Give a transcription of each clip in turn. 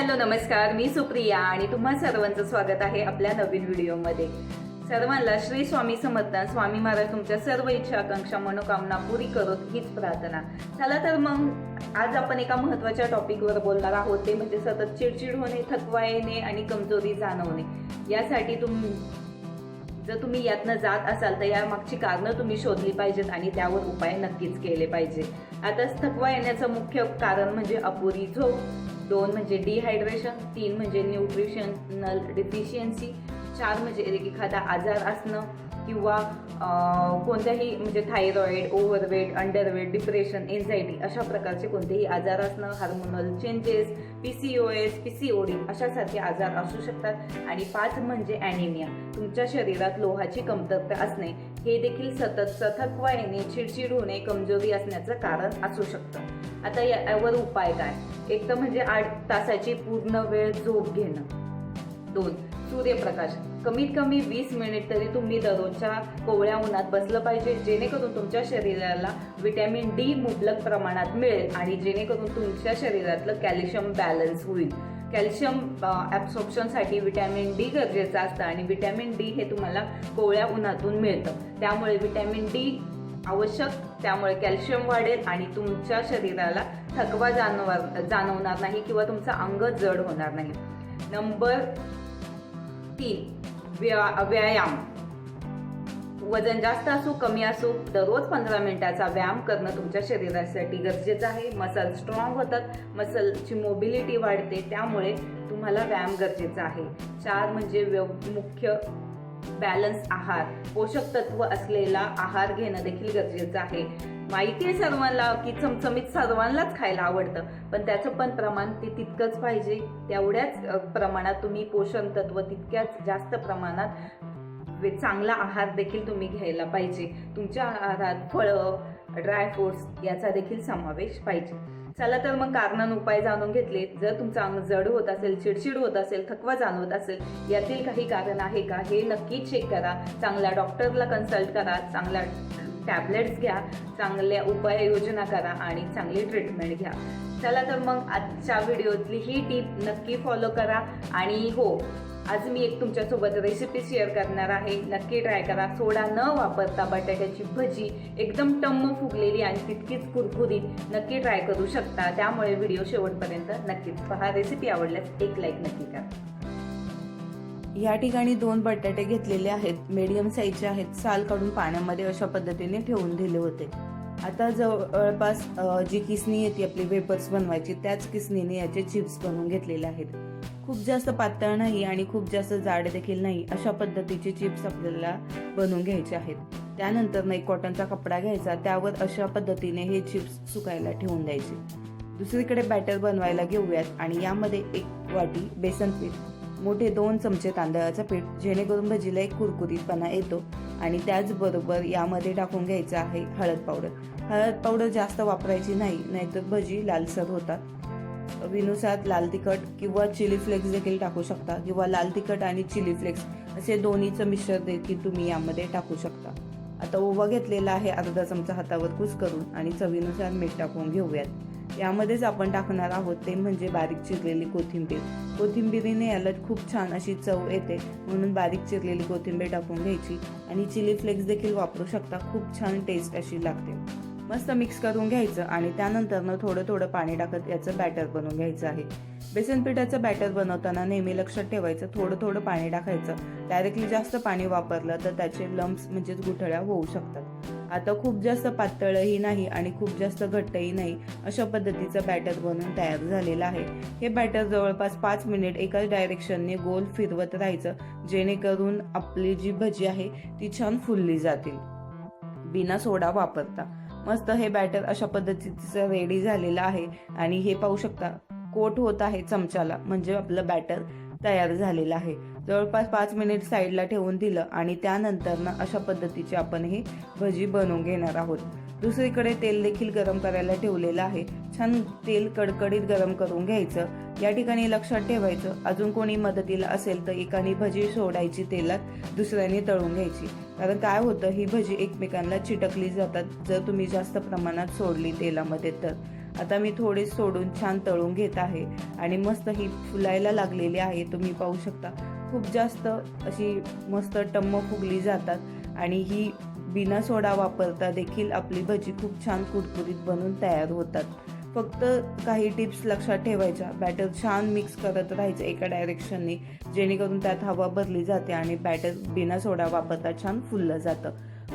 Hello नमस्कार. मी सुप्रिया आणि तुम्हा सर्वांचं स्वागत आहे आपल्या नवीन व्हिडिओमध्ये. सर्वांना श्री स्वामी समर्थ स्वामी महाराज तुमच्या सर्व इच्छा आकांक्षा मनोकामना पुरी करोत हीच प्रार्थना. चला तर मग आज आपण एका महत्त्वाच्या टॉपिकवर बोलणार आहोत. ते म्हणजे सतत चिडचिड होणे थकवा येणे आणि कमजोरी जाणवणे. यासाठी तुम जर तुम्ही यातनं जात असाल तर या मागची कारणं तुम्ही शोधली पाहिजेत आणि त्यावर उपाय नक्कीच केले पाहिजे. आता थकवा येण्याचं मुख्य कारण म्हणजे अपुरी झोप. दोन म्हणजे डिहायड्रेशन तीन म्हणजे न्यूट्रिशनल डिफिशियन्सी चार म्हणजे एखादा आजार असणं किंवा कोणत्याही म्हणजे thyroid overweight underweight depression anxiety अशा प्रकारचे कोणतेही आजार असणं hormonal changes P C O S P C O D अशासारखे आजार असू शकतात. आणि पाच म्हणजे ॲनिमिया तुमच्या शरीरात लोहाची कमतरता असणे हे देखील सतत थकवा येणे चिडचिड होणे कमजोरी असण्याचं कारण असू शकतं. आता यावर उपाय काय? एक तर म्हणजे आठ तासाची पूर्ण वेळ झोप घेणं. दोन सूर्यप्रकाश. कमीत कमी वीस मिनिट तरी तुम्ही दररोजच्या कोवळ्या उन्हात बसलं पाहिजे जेणेकरून तुमच्या शरीराला विटॅमिन डी मुबलक प्रमाणात मिळेल आणि जेणेकरून तुमच्या शरीरातलं कॅल्शियम बॅलन्स होईल. कॅल्शियम ॲब्सॉर्प्शनसाठी विटॅमिन डी गरजेचं असतं आणि विटॅमिन डी हे तुम्हाला कोवळ्या उन्हातून मिळतं. त्यामुळे विटॅमिन डी आवश्यक त्यामुळे कॅल्शियम वाढेल आणि तुमच्या शरीराला थकवा जाणवणार जाणवणार नाही किंवा तुमचं अंग जड होणार नाही. नंबर तीन व्या व्यायाम. वजन जास्त असो कमी असो दररोज पंधरा मिनिटाचा व्यायाम करणं तुमच्या शरीरासाठी गरजेचं आहे. मसल स्ट्रॉंग होतात मसलची मोबिलिटी वाढते त्यामुळे तुम्हाला व्यायाम गरजेचा आहे. चार म्हणजे व्यव- मुख्य बॅलन्स आहार पोषक तत्व असलेला आहार घेणं देखील गरजेचं आहे. माहिती आहे सर्वांना की चमचमीत सर्वांनाच खायला आवडतं पण त्याचं पण प्रमाण ते तितकंच पाहिजे. तेवढ्याच प्रमाणात तुम्ही पोषण तत्व तितक्याच जास्त प्रमाणात चांगला आहार देखील तुम्ही घ्यायला पाहिजे. तुमच्या आहारात फळं ड्रायफ्रुट्स याचा देखील समावेश पाहिजे. चला तर मग कारणान उपाय जाणून घेतले. जर तुमचं अंग जड होत असेल चिडचिड होत असेल थकवा जाणवत असेल यातील काही कारण आहे का हे नक्की चेक करा. चांगल्या डॉक्टरला कन्सल्ट करा चांगल्या टॅबलेट्स घ्या चांगल्या उपाययोजना करा आणि चांगली ट्रीटमेंट घ्या. चला तर मग आजच्या व्हिडिओतली ही टीप नक्की फॉलो करा आणि हो आज मी एक तुमच्यासोबत रेसिपी शेअर करणार आहे. नक्की ट्राय करा. सोडा न वापरता बटाट्याची भजी एकदम टम्म फुगलेली आणि तितकीच कुरकुरीत नक्की ट्राय करू शकता. त्यामुळे व्हिडिओ शेवटपर्यंत नक्कीच पहा. रेसिपी आवडल्यास एक लाईक नक्की करा. या ठिकाणी दोन बटाटे घेतलेले आहेत. मीडियम साईजचे आहेत. साल काढून पाण्यामध्ये अशा पद्धतीने ठेवून दिले होते. आता जवळपास जी किसणी येते आपली वेपर्स बनवायची त्याच किसणीने याचे चिप्स बनवून घेतलेले आहेत. खूप जास्त पातळ नाही आणि खूप जास्त जाड देखील नाही अशा पद्धतीचे चिप्स आपल्याला बनवून घ्यायचे आहेत. त्यानंतर एक कॉटनचा कपडा घ्यायचा त्यावर अशा पद्धतीने हे चिप्स सुकायला ठेवून द्यायचे. दुसरीकडे बॅटर बनवायला घेऊयात आणि यामध्ये एक वाटी बेसन पीठ मोठे दोन चमचे तांदळाचं पीठ जेणेकरून भजीला एक कुरकुरीतपणा येतो. आणि त्याचबरोबर यामध्ये टाकून घ्यायचं आहे हळद पावडर. हळद पावडर जास्त वापरायची नाही नाहीतर भजी लालसर होतात. विनुसात लाल तिखट किंवा चिली फ्लेक्स देखील टाकू शकता किंवा लाल तिखट आणि चिली फ्लेक्स असे दोन्हीचं मिश्रण देखील तुम्ही यामध्ये टाकू शकता. आता ओवा घेतलेला आहे अर्धा चमचा हातावर कुस करून आणि चवीनुसार मीठ टाकून घेऊयात. यामध्येच आपण टाकणार आहोत ते म्हणजे बारीक चिरलेली कोथिंबीर. कोथिंबीरीने याला खूप छान अशी चव येते म्हणून बारीक चिरलेली कोथिंबीर टाकून घ्यायची. आणि चिली फ्लेक्स देखील वापरू शकता खूप छान टेस्ट अशी लागते. मस्त मिक्स करून घ्यायचं आणि त्यानंतरनं थोडं थोडं पाणी टाकत याचं बॅटर बनवून घ्यायचं आहे. बेसन पिठाचं बॅटर बनवताना नेहमी लक्षात ठेवायचं थोडं थोडं पाणी टाकायचं. डायरेक्टली जास्त पाणी वापरलं तर त्याचे लम्प्स म्हणजेच गुठळ्या होऊ शकतात. आता खूप जास्त पातळही नाही आणि खूप जास्त घट्टही नाही अशा पद्धतीचं बॅटर बनून तयार झालेलं आहे. हे बॅटर जवळपास पाच मिनिट एकाच डायरेक्शनने गोल फिरवत राहायचं जेणेकरून आपली जी भजी आहे ती छान फुलली जातील. बिना सोडा वापरता. मस्त हे बॅटर अशा पद्धतीचं रेडी झालेलं आहे आणि हे पाहू शकता कोट होत आहे चमच्याला म्हणजे आपलं बॅटर तयार झालेलं आहे. जवळपास पाच मिनिट साईडला ठेवून दिलं आणि त्यानंतर ना अशा पद्धतीची आपण ही भजी बनवून घेणार आहोत. दुसरीकडे तेल देखील गरम करायला ठेवलेलं आहे. छान तेल कडकडीत गरम करून घ्यायचं. या ठिकाणी लक्षात ठेवायचं अजून कोणी मदतीला असेल तर एकाने भजी सोडायची तेलात दुसऱ्याने तळून घ्यायची. कारण काय होतं ही भजी एकमेकांना चिटकली जातात जर तुम्ही जास्त प्रमाणात सोडली तेलामध्ये तर. आता मी थोडे सोडून छान तळून घेत आहे आणि मस्त ही फुलायला लागलेली आहे तुम्ही पाहू शकता. खूप जास्त अशी मस्त टम्म फुगली जातात. आणि ही बिना सोडा वापरता देखील आपली भजी खूप छान कुरकुरीत बनून तयार होतात. फक्त काही टिप्स लक्षात ठेवायच्या. बॅटर छान मिक्स करत राहायचं एका डायरेक्शनने जेणेकरून त्यात हवा भरली जाते आणि बॅटर बिना सोडा वापरता छान फुललं जातं.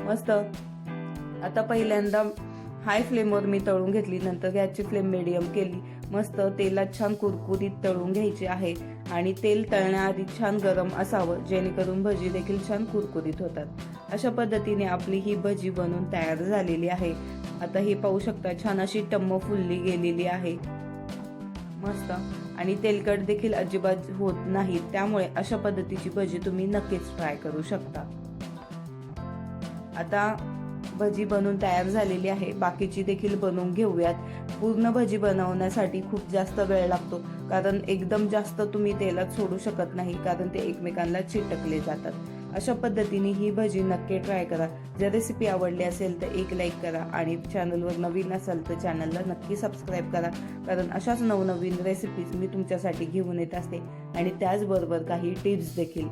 मस्त. आता पहिल्यांदा हाय फ्लेमवर मी तळून घेतली नंतर गॅसची फ्लेम मिडियम केली. मस्त तेलात छान कुरकुरीत तळून घ्यायची आहे. आणि तेल तळण्याआधी छान गरम असावं जेणेकरून भजी देखील छान कुरकुरीत होतात. अशा पद्धतीने आपली ही भजी बनून तयार झालेली आहे. आता हे पाहू शकता छान अशी टम्म फुलली गेलेली आहे. मस्त. आणि तेलकट देखील अजिबात होत नाही त्यामुळे अशा पद्धतीची भजी तुम्ही नक्कीच ट्राय करू शकता. आता भजी बनवून तयार झालेली आहे. बाकीची देखील बनवून घेऊयात. पूर्ण भजी बनवण्यासाठी खूप जास्त वेळ लागतो. कारण एकदम जास्त तुम्ही तेलात सोडू शकत नाही. कारण ते एकमेकांना चिटकले जातात. अशा पद्धतीने ही भजी नक्की ट्राय करा. जर रेसिपी आवडली असेल तर एक लाईक करा आणि चॅनलवर नवीन असाल तर चॅनलला नक्की सबस्क्राईब करा. कारण अशाच नवनवीन रेसिपीज मी तुमच्यासाठी घेऊन येत असते. आणि त्याचबरोबर काही टिप्स देखील.